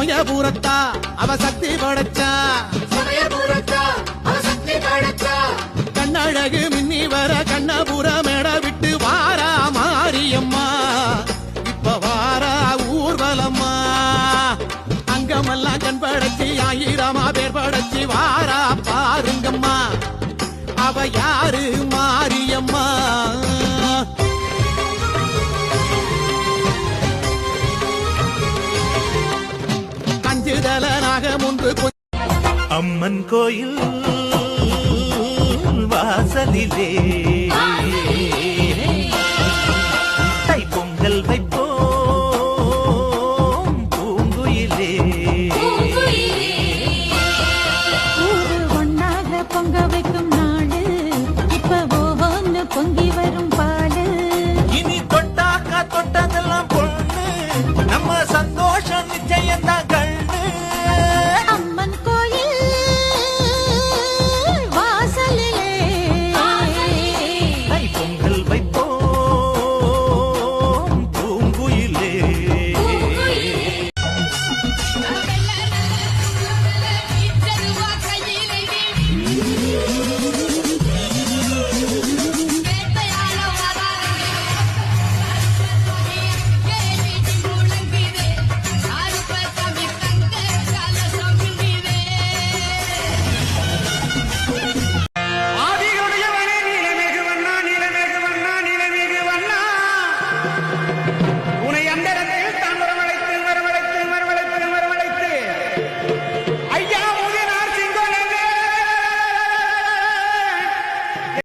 சமயபுரத்தா அவ சக்தி படைச்சா சமயபுரத்தா அவ சக்தி படைச்சா கண்ணழகு மின்னி வர கண்ணபுர மேட விட்டு வாரா மாரியம்மா. இப்ப வாரா ஊர்வலம்மா. அங்கமெல்லாம் கண் படைச்சி ஆயிரமா பேர் படைச்சி வாரா பாருங்கம்மா. அவ யாரு? உலகம் ஒன்று அம்மன் கோயில் வாசலிலே. பொங்கல் வைப்போம் பூங்குயிலே. உனை அந்த